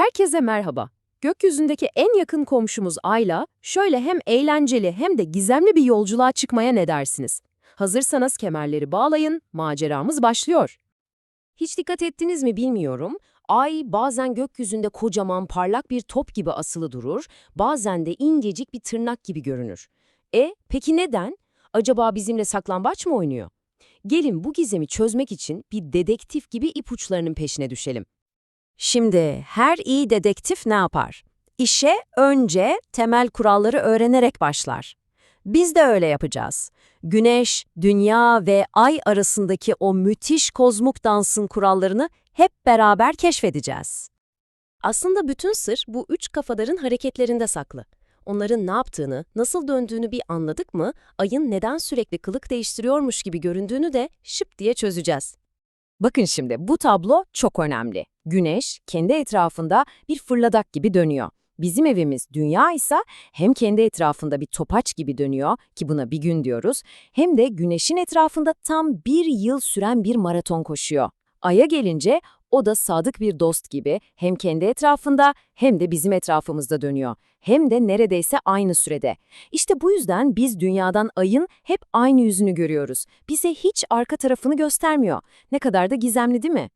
Herkese merhaba. Gökyüzündeki en yakın komşumuz Ay'la şöyle hem eğlenceli hem de gizemli bir yolculuğa çıkmaya ne dersiniz? Hazırsanız kemerleri bağlayın, maceramız başlıyor. Hiç dikkat ettiniz mi bilmiyorum. Ay bazen gökyüzünde kocaman parlak bir top gibi asılı durur, bazen de incecik bir tırnak gibi görünür. E, peki neden? Acaba bizimle saklambaç mı oynuyor? Gelin bu gizemi çözmek için bir dedektif gibi ipuçlarının peşine düşelim. Şimdi her iyi dedektif ne yapar? İşe önce temel kuralları öğrenerek başlar. Biz de öyle yapacağız. Güneş, dünya ve ay arasındaki o müthiş kozmik dansın kurallarını hep beraber keşfedeceğiz. Aslında bütün sır bu üç kafadarın hareketlerinde saklı. Onların ne yaptığını, nasıl döndüğünü bir anladık mı, ayın neden sürekli kılık değiştiriyormuş gibi göründüğünü de şıp diye çözeceğiz. Bakın şimdi bu tablo çok önemli. Güneş kendi etrafında bir fırladak gibi dönüyor. Bizim evimiz dünya ise hem kendi etrafında bir topaç gibi dönüyor ki buna bir gün diyoruz, hem de güneşin etrafında tam bir yıl süren bir maraton koşuyor. Ay'a gelince o da sadık bir dost gibi hem kendi etrafında hem de bizim etrafımızda dönüyor. Hem de neredeyse aynı sürede. İşte bu yüzden biz dünyadan ayın hep aynı yüzünü görüyoruz. Bize hiç arka tarafını göstermiyor. Ne kadar da gizemli değil mi?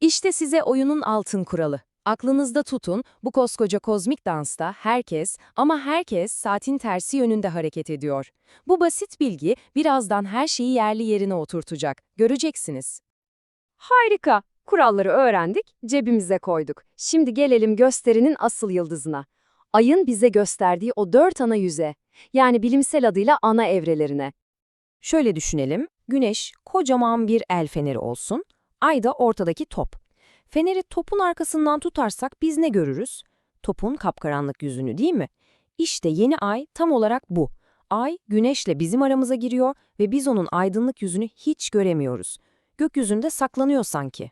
İşte size oyunun altın kuralı. Aklınızda tutun, bu koskoca kozmik dansta herkes ama herkes saatin tersi yönünde hareket ediyor. Bu basit bilgi birazdan her şeyi yerli yerine oturtacak. Göreceksiniz. Harika. Kuralları öğrendik, cebimize koyduk. Şimdi gelelim gösterinin asıl yıldızına. Ayın bize gösterdiği o dört ana yüze, yani bilimsel adıyla ana evrelerine. Şöyle düşünelim, güneş kocaman bir el feneri olsun, ay da ortadaki top. Feneri topun arkasından tutarsak biz ne görürüz? Topun kapkaranlık yüzünü değil mi? İşte yeni ay tam olarak bu. Ay, güneşle bizim aramıza giriyor ve biz onun aydınlık yüzünü hiç göremiyoruz. Gökyüzünde saklanıyor sanki.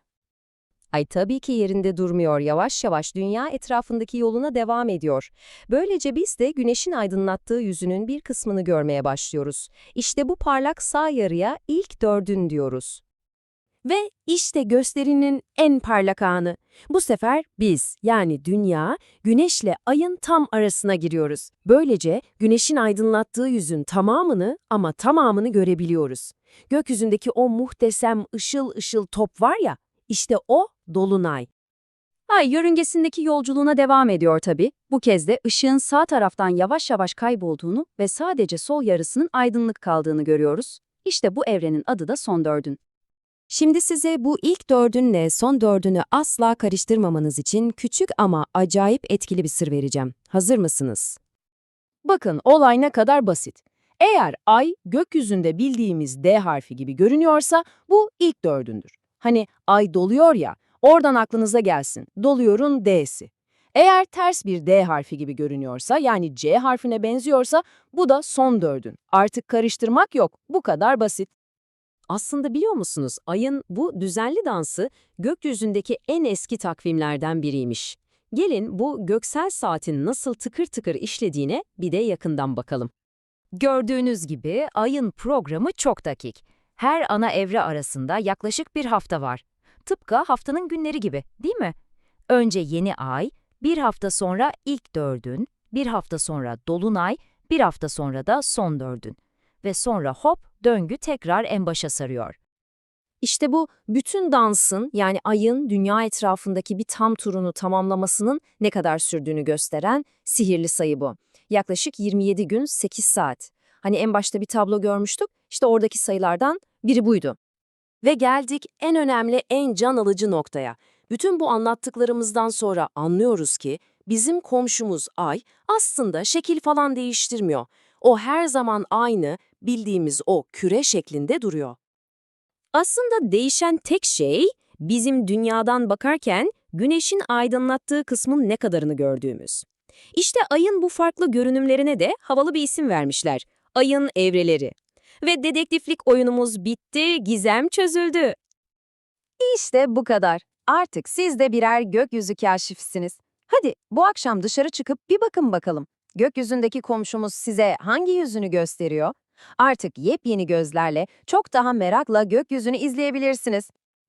Ay tabii ki yerinde durmuyor, yavaş yavaş dünya etrafındaki yoluna devam ediyor. Böylece biz de güneşin aydınlattığı yüzünün bir kısmını görmeye başlıyoruz. İşte bu parlak sağ yarıya ilk dördün diyoruz. Ve işte gösterinin en parlak anı. Bu sefer biz yani dünya, güneşle ayın tam arasına giriyoruz. Böylece güneşin aydınlattığı yüzün tamamını ama tamamını görebiliyoruz. Gökyüzündeki o muhteşem ışıl ışıl top var ya, işte o dolunay. Ay yörüngesindeki yolculuğuna devam ediyor tabii. Bu kez de ışığın sağ taraftan yavaş yavaş kaybolduğunu ve sadece sol yarısının aydınlık kaldığını görüyoruz. İşte bu evrenin adı da son dördün. Şimdi size bu ilk dördünle son dördünü asla karıştırmamanız için küçük ama acayip etkili bir sır vereceğim. Hazır mısınız? Bakın olay ne kadar basit. Eğer ay gökyüzünde bildiğimiz D harfi gibi görünüyorsa bu ilk dördündür. Hani ay doluyor ya, oradan aklınıza gelsin. Doluyorun D'si. Eğer ters bir D harfi gibi görünüyorsa yani C harfine benziyorsa bu da son dördün. Artık karıştırmak yok. Bu kadar basit. Aslında biliyor musunuz ayın bu düzenli dansı gökyüzündeki en eski takvimlerden biriymiş. Gelin bu göksel saatin nasıl tıkır tıkır işlediğine bir de yakından bakalım. Gördüğünüz gibi ayın programı çok dakik. Her ana evre arasında yaklaşık bir hafta var. Tıpkı haftanın günleri gibi, değil mi? Önce yeni ay, bir hafta sonra ilk dördün, bir hafta sonra dolunay, bir hafta sonra da son dördün. Ve sonra hop döngü tekrar en başa sarıyor. İşte bu bütün dansın yani ayın dünya etrafındaki bir tam turunu tamamlamasının ne kadar sürdüğünü gösteren sihirli sayı bu. Yaklaşık 27 gün 8 saat. Hani en başta bir tablo görmüştük, işte oradaki sayılardan biri buydu. Ve geldik en önemli, en can alıcı noktaya. Bütün bu anlattıklarımızdan sonra anlıyoruz ki bizim komşumuz Ay aslında şekil falan değiştirmiyor. O her zaman aynı, bildiğimiz o küre şeklinde duruyor. Aslında değişen tek şey bizim dünyadan bakarken güneşin aydınlattığı kısmın ne kadarını gördüğümüz. İşte ayın bu farklı görünümlerine de havalı bir isim vermişler. Ayın evreleri. Ve dedektiflik oyunumuz bitti, gizem çözüldü. İşte bu kadar. Artık siz de birer gökyüzü kaşifsiniz. Hadi bu akşam dışarı çıkıp bir bakın bakalım. Gökyüzündeki komşumuz size hangi yüzünü gösteriyor? Artık yepyeni gözlerle çok daha merakla gökyüzünü izleyebilirsiniz.